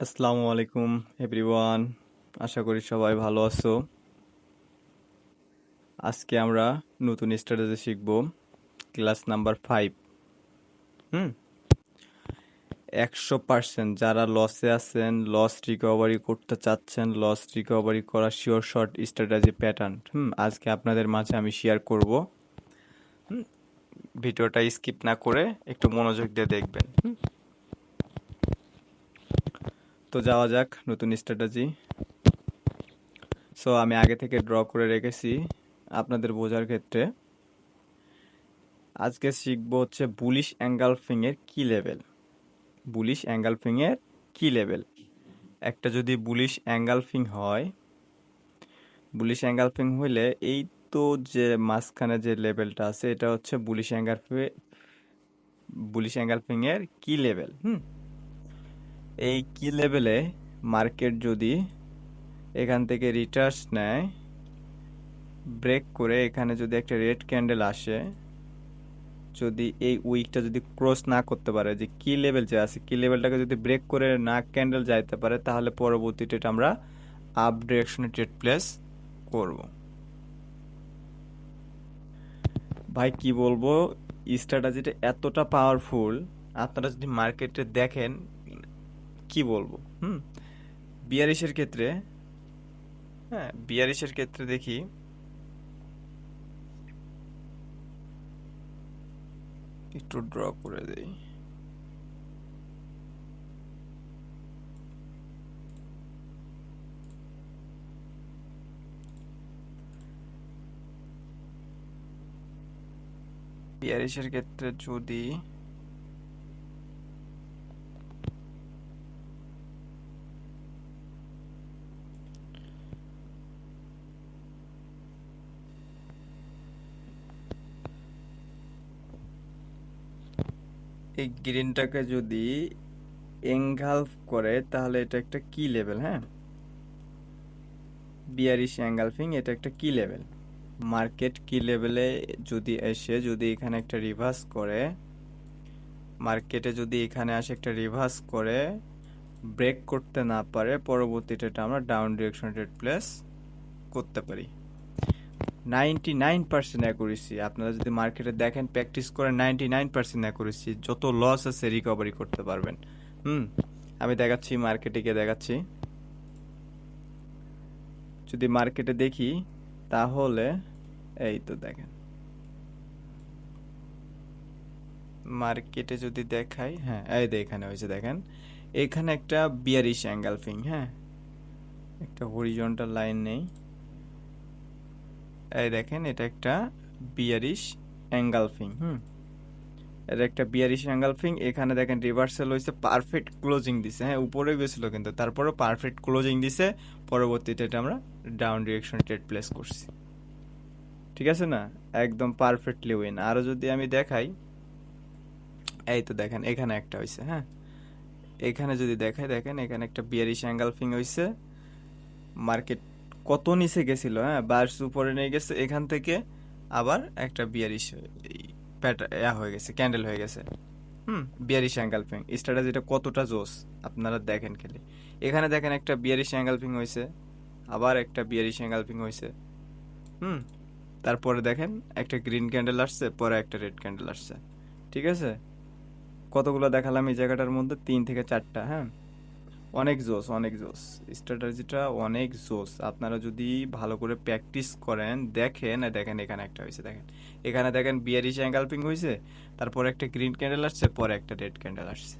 আসসালামু আলাইকুম এভরিওয়ান আশা করি সবাই ভালো আছো। আজকে আমরা নতুন স্ট্র্যাটেজি শিখব, ক্লাস নাম্বার ফাইভ হুম? একশো পার্সেন্ট যারা লসে আছেন লস রিকভারি করতে চাচ্ছেন লস রিকভারি করা শিওর শর্ট স্ট্র্যাটেজি প্যাটার্ন হুম, আজকে আপনাদের মাঝে আমি শেয়ার করব। ভিডিওটা স্কিপ না করে একটু মনোযোগ দিয়ে দেখবেন। হুম? তো যাওয়া যাক, নতুন স্ট্র্যাটেজি সো আমি আগে থেকে ড্র করে রেখেছি আপনাদের বোঝার ক্ষেত্রে। আজকে শিখব হচ্ছে বুলিশ অ্যাঙ্গালফিং এর কি লেভেল বুলিশ অ্যাঙ্গালফিং এর কি লেভেল একটা যদি বুলিশ অ্যাঙ্গালফিং হয় বুলিশ অ্যাঙ্গালফিং হইলে এই তো যে মাঝখানে যে লেভেলটা আছে, এটা হচ্ছে বুলিশ অ্যাঙ্গালফিং বুলিশ অ্যাঙ্গালফিং এর কি লেভেল হুম? এই কি লেভেলে মার্কেট যদি এখান থেকে রিটার্স নেয়, ব্রেক করে এখানে যদি একটা রেড ক্যান্ডেল আসে, যদি এই উইকটা যদি ক্রস না করতে পারে, যে কি লেভেল যে আছে, কি লেভেলটাকে যদি ব্রেক করে না ক্যান্ডেল যাইতে পারে, তাহলে পরবর্তী এটা আমরা আপ ডিরেকশনে ট্রেড প্লেস করব। ভাই, কি বলব? স্ট্র্যাটাজিটা এতটা পাওয়ারফুল আপনারা যদি মার্কেটে দেখেন কি বলব? হুম? বিয়ারিশের ক্ষেত্রে হ্যাঁ বিয়ারিশের ক্ষেত্রে দেখি, একটু ড্র করে দেই। বিয়ারিশের ক্ষেত্রে যদি এই গ্রিনটাকে যদি এঙ্গালফ করে, তাহলে এটা একটা কি লেভেল হ্যাঁ? বিয়ারিশ অ্যাঙ্গালফিং এটা একটা কি লেভেল মার্কেট কি লেভেলে যদি এসে, যদি এখানে একটা রিভার্স করে মার্কেটে যদি এখানে আসে একটা রিভার্স করে ব্রেক করতে না পারে, পরবর্তীতে এটা আমরা ডাউন ডিরেকশন ট্রেড প্লেস করতে পারি। নাইনটি নাইন পার্সেন্ট অ্যাকুরেসি আপনারা যদি মার্কেটে দেখেন প্র্যাকটিস করে নাইনটি নাইন পার্সেন্ট অ্যাকুরেসি যত লস আছে রিকভারি করতে পারবেন। হুম? আমি দেখাচ্ছি মার্কেটে গিয়ে দেখাচ্ছি। যদি মার্কেটে দেখি, তাহলে এই তো দেখেন। মার্কেটে যদি দেখাই হ্যাঁ এই এখানে হয়েছে, দেখেন। এখানে একটা বিয়ারিশ অ্যাঙ্গেল ফিং হ্যাঁ? একটা হরিজন্টাল লাইন নেই। এই দেখেন, এটা একটা বিয়ারিশ অ্যাঙ্গালফিং হুম? এটা একটা বিয়ারিশ অ্যাঙ্গালফিং এখানে দেখেন রিভার্সাল হয়েছে পারফেক্ট ক্লোজিং দিছে হ্যাঁ উপরে গেছিল কিন্তু, তারপরেও পারফেক্ট ক্লোজিং দিছে, পরবর্তীতে এটা আমরা ডাউন ডিরেকশন ট্রেড প্লেস করছি। ঠিক আছে না? একদম পারফেক্টলি উইন আরও যদি আমি দেখাই, এই তো দেখেন, এখানে একটা হয়েছে হ্যাঁ? এখানে যদি দেখাই, দেখেন, এখানে একটা বিয়ারিশ অ্যাঙ্গালফিং হয়েছে মার্কেট কত নিচে গেছিল হ্যাঁ? বার্স উপরে নিয়ে গেছে, এখান থেকে আবার একটা বিয়ারিশ প্যাটা হয়ে গেছে, ক্যান্ডেল হয়ে গেছে। হুম বিয়ারিশ অ্যাঙ্গালফিং স্ট্র্যাটেজিটা কতটা জোস, আপনারা দেখেন খেলে। এখানে দেখেন একটা বিয়ারিশ অ্যাঙ্গালফিং হয়েছে, আবার একটা বিয়ারিশ অ্যাঙ্গালফিং হয়েছে। হুম, তারপরে দেখেন একটা গ্রিন ক্যান্ডেল আসছে, পরে একটা রেড ক্যান্ডেল আসছে। ঠিক আছে? কতগুলো দেখালাম এই জায়গাটার মধ্যে? তিন থেকে চারটা হ্যাঁ? অনেক জোস অনেক জোস স্ট্র্যাটাজিটা অনেক জোস আপনারা যদি ভালো করে প্র্যাকটিস করেন, দেখেন দেখেন এখানে একটা হয়েছে দেখেন। এখানে দেখেন বিয়ারিশ অ্যাঙ্গালপিং হয়েছে তারপর একটা গ্রিন ক্যান্ডেল আসছে, পরে একটা রেড ক্যান্ডেল আসছে।